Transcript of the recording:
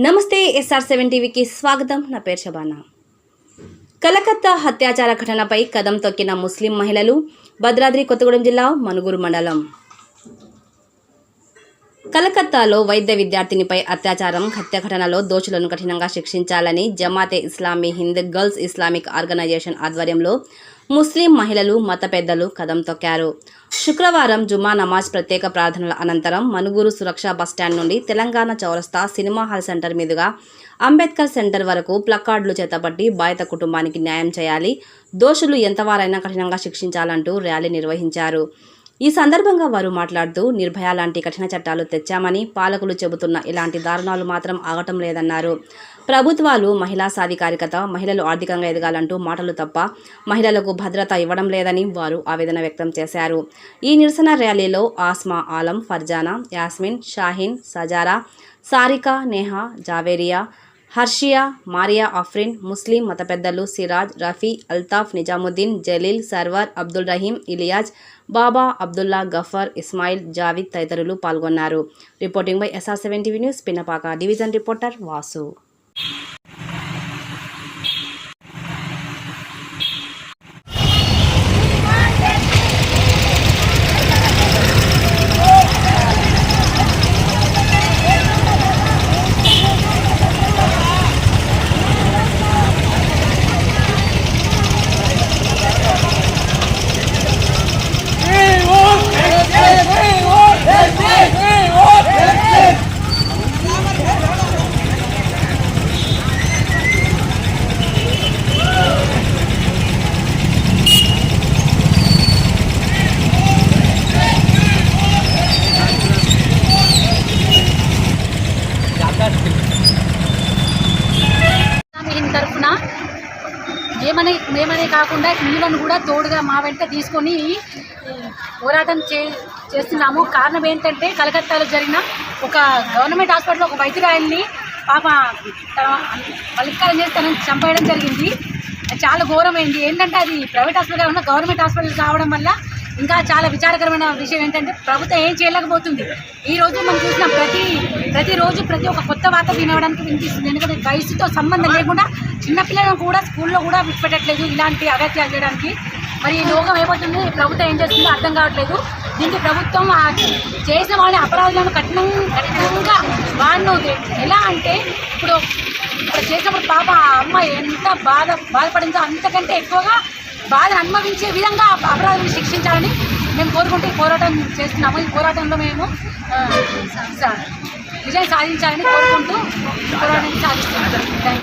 నమస్తే SR seven టీవీకి స్వాగతం. నా పేరు శబానా. కలకత్తా అత్యాచార ఘటనపై కదం తొక్కిన ముస్లిం మహిళలు భద్రాద్రి కొత్తగూడెం జిల్లా మనుగురు మండలం. కలకత్తాలో వైద్య విద్యార్థినిపై అత్యాచారం హత్య ఘటనలో దోషులను కఠినంగా శిక్షించాలని Jamaate Islami Hind girls Islamic organization ఆధ్వర్యంలో ముస్లిం మహిళలు మత పెద్దలు కదం తొక్కారు. శుక్రవారం జుమా నమాజ్ ప్రత్యేక ప్రార్థనల అనంతరం మనుగురు సురక్ష బస్టాండ్ నుండి తెలంగాణ చౌరస్తా సినిమా హాల్ సెంటర్ మీదుగా అంబేద్కర్ సెంటర్ వరకు ప్లకార్డులు చేతపట్టి బాధిత కుటుంబానికి న్యాయం చేయాలి. దోషులు ఎంతవారైనా కఠినంగా శిక్షించాలంటూ ర్యాలీ నిర్వహించారు. ఈ సందర్భంగా వారు మాట్లాడుతూ నిర్భయ లాంటి కఠిన చట్టాలు తెచ్చామని పాలకులు చెబుతున్న ఇలాంటి దారుణాలు మాత్రం ఆగటం లేదన్నారు. ప్రభుత్వాలు మహిళా సాధికారికత మహిళలు ఆర్థికంగా ఎదగాలంటూ మాటలు తప్ప మహిళలకు భద్రత ఇవ్వడం లేదని వారు ఆవేదన వ్యక్తం చేశారు. ఈ నిరసన ర్యాలీలో ఆస్మా ఆలం ఫర్జానా యాస్మిన్ షాహీన్ సజారా సారికా నేహా జావేరియా హర్షియా మారియా అఫ్రిన్ ముస్లిం మత పెద్దలు సిరాజ్ రఫీ అల్తాఫ్ నిజాముద్దీన్ జలీల్ సర్వర్ అబ్దుల్ రహీం ఇలియాజ్ బాబా అబ్దుల్లా గఫర్ ఇస్మాయిల్ జావిద్ తదితరులు పాల్గొన్నారు. Reporting by SR seven TV news Pinnapaka division reporter Vasu. మేమనే మేమనే కాకుండా మీలను కూడా తోడుగా మా వెంట తీసుకొని పోరాటం చే చేస్తున్నాము. కారణం ఏంటంటే కలకత్తాలో జరిగిన ఒక గవర్నమెంట్ హాస్పిటల్లో ఒక వైద్యురాయల్ని పాప తన బలిత్కారం చేసి తనని చంపేయడం జరిగింది. చాలా ఘోరమైంది. ఏంటంటే అది ప్రైవేట్ హాస్పిటల్ కాకుండా గవర్నమెంట్ హాస్పిటల్ కావడం వల్ల ఇంకా చాలా విచారకరమైన విషయం ఏంటంటే ప్రభుత్వం ఏం చేయలేకపోతుంది. ఈ రోజు మనం చూసిన ప్రతి ప్రతిరోజు ప్రతి ఒక్క కొత్త వార్త వినడానికి వినిపిస్తుంది. ఎందుకంటే వయసుతో సంబంధం లేకుండా చిన్నపిల్లలను కూడా స్కూల్లో కూడా విడిపెట్టట్లేదు ఇలాంటి అగత్యాలు చేయడానికి. మరి ఈ లోకం ఏమవుతుంది ప్రభుత్వం ఏం చేస్తుందో అర్థం కావట్లేదు. దీనికి ప్రభుత్వం చేసిన వాళ్ళ అపరాధులను కఠినం కఠినంగా వాడిను ఎలా అంటే ఇప్పుడు ఇప్పుడు చేసినప్పుడు పాప ఆ అమ్మాయి ఎంత బాధ బాధపడిందో అంతకంటే ఎక్కువగా బాధను అనుభవించే విధంగా అపరాధులను శిక్షించాలని మేము కోరుకుంటూ పోరాటం చేస్తున్నాము ఈ పోరాటంలో మేము విజయం సాధించాలని కోరుకుంటూ పోరాటం సాధిస్తున్నాము థ్యాంక్ యూ.